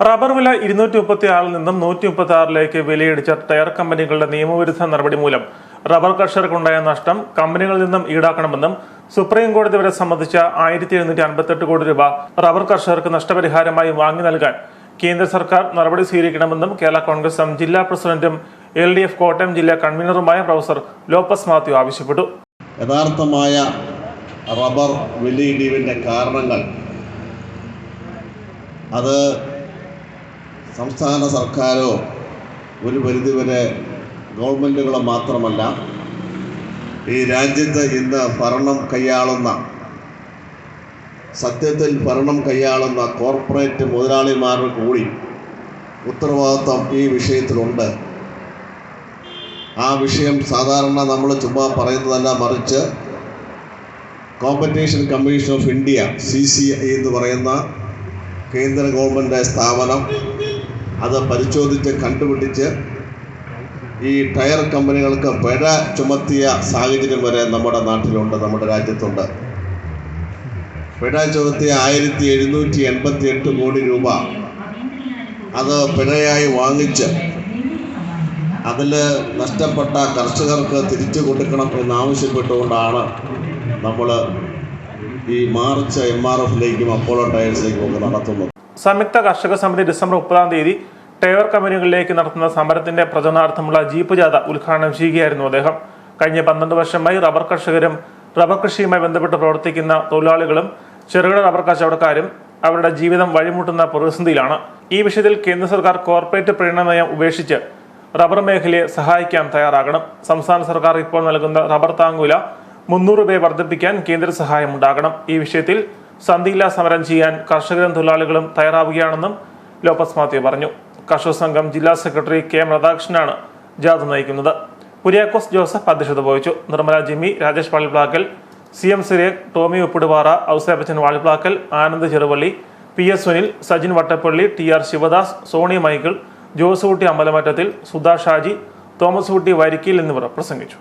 Rubber വില ഇരുന്നൂറ്റി മുപ്പത്തി ആറിൽ നിന്നും നൂറ്റി മുപ്പത്തി ആറിലേക്ക് വിലയിടിച്ച ടയർ കമ്പനികളുടെ നിയമവിരുദ്ധ നടപടി മൂലം റബ്ബർ കർഷകർക്കുണ്ടായ നഷ്ടം കമ്പനികളിൽ നിന്നും ഈടാക്കണമെന്നും സുപ്രീം കോടതി വരെ സംബന്ധിച്ച ആയിരത്തി എഴുന്നൂറ്റി അൻപത്തെട്ട് കോടി രൂപ റബ്ബർ കർഷകർക്ക് നഷ്ടപരിഹാരമായി വാങ്ങി നൽകാൻ കേന്ദ്ര സർക്കാർ നടപടി സ്വീകരിക്കണമെന്നും കേരള കോൺഗ്രസ് എം ജില്ലാ പ്രസിഡന്റും എൽ ഡി എഫ് കോട്ടയം ജില്ലാ കൺവീനറുമായ പ്രൊഫസർ ലോപ്പസ് മാത്യു ആവശ്യപ്പെട്ടു. യഥാർത്ഥമായ റബ്ബർ വിലയിടിവിന്റെ കാരണങ്ങൾ അത് സംസ്ഥാന സർക്കാരോ ഒരു പരിധിവരെ ഗവൺമെന്റുകളോ മാത്രമല്ല ഈ രാജ്യത്ത് ഇന്ന് ഭരണം കൈയാളുന്ന സത്യത്തിൽ ഭരണം കൈയാളുന്ന കോർപ്പറേറ്റ് മുതലാളിമാർ കൂടി ഉത്തരവാദിത്വം ഈ വിഷയത്തിലുണ്ട്. ആ വിഷയം സാധാരണ നമ്മൾ ചുമ്മാ പറയുന്നതല്ല മറിച്ച് competition commission of India C C I എന്ന് പറയുന്ന കേന്ദ്ര ഗവൺമെന്റ് സ്ഥാപനം അത് പരിശോധിച്ച് കണ്ടുപിടിച്ച് ഈ ടയർ കമ്പനികൾക്ക് പിഴ ചുമത്തിയ സാഹചര്യം വരെ നമ്മുടെ നാട്ടിലുണ്ട് നമ്മുടെ രാജ്യത്തുണ്ട്. പിഴ ചുമത്തിയ ആയിരത്തി എഴുന്നൂറ്റി എൺപത്തി എട്ട് കോടി രൂപ അത് പിഴയായി വാങ്ങിച്ച് അതിൽ നഷ്ടപ്പെട്ട കർഷകർക്ക് തിരിച്ചു കൊടുക്കണം എന്നാവശ്യപ്പെട്ടുകൊണ്ടാണ് നമ്മൾ ഈ മാർച്ച് എം ആർ എഫിലേക്കും അപ്പോളോ ടയർസിലേക്കും ഒക്കെ നടത്തുന്നത്. സംയുക്ത കർഷക സമിതി ഡിസംബർ മുപ്പതാം തീയതി ടയർ കമ്പനികളിലേക്ക് നടത്തുന്ന സമരത്തിന്റെ പ്രചരണാർത്ഥമുള്ള ജീപ്പ് ജാഥ ഉദ്ഘാടനം ചെയ്യുകയായിരുന്നു അദ്ദേഹം. കഴിഞ്ഞ പന്ത്രണ്ട് വർഷമായി റബ്ബർ കർഷകരും റബ്ബർ കൃഷിയുമായി ബന്ധപ്പെട്ട് പ്രവർത്തിക്കുന്ന തൊഴിലാളികളും ചെറുകിട റബ്ബർ കച്ചവടക്കാരും അവരുടെ ജീവിതം വഴിമുട്ടുന്ന പ്രതിസന്ധിയിലാണ്. ഈ വിഷയത്തിൽ കേന്ദ്ര സർക്കാർ കോർപ്പറേറ്റ് പ്രീണന നയം ഉപേക്ഷിച്ച് റബ്ബർ മേഖലയെ സഹായിക്കാൻ തയ്യാറാകണം. സംസ്ഥാന സർക്കാർ ഇപ്പോൾ നൽകുന്ന റബ്ബർ താങ്ങുവില മുന്നൂറ് രൂപയെ വർദ്ധിപ്പിക്കാൻ കേന്ദ്ര സഹായം ഉണ്ടാകണം. ഈ വിഷയത്തിൽ സന്ധിയില്ലാ സമരം ചെയ്യാൻ കർഷകരും തൊഴിലാളികളും തയ്യാറാവുകയാണെന്നും ലോപ്പസ് മാത്യു പറഞ്ഞു. കർഷക സംഘം ജില്ലാ സെക്രട്ടറി കെ എം രാധാകൃഷ്ണനാണ് ജാഥ നയിക്കുന്നത്. കുര്യാക്കോസ് ജോസഫ് അധ്യക്ഷത വഹിച്ചു. Nirmala Jimmy Rajesh Pallipplackal C M Sirekh Tommy Uppidupara Ouseppachan Valipplackal Anand Cheruvally P S Sunil Sajin Vattappally T R Sivadas Sony Michael Josekutty Ambalamattathil Sudha Shaji Thomas Kutty Varikkayil എന്നിവർ പ്രസംഗിച്ചു.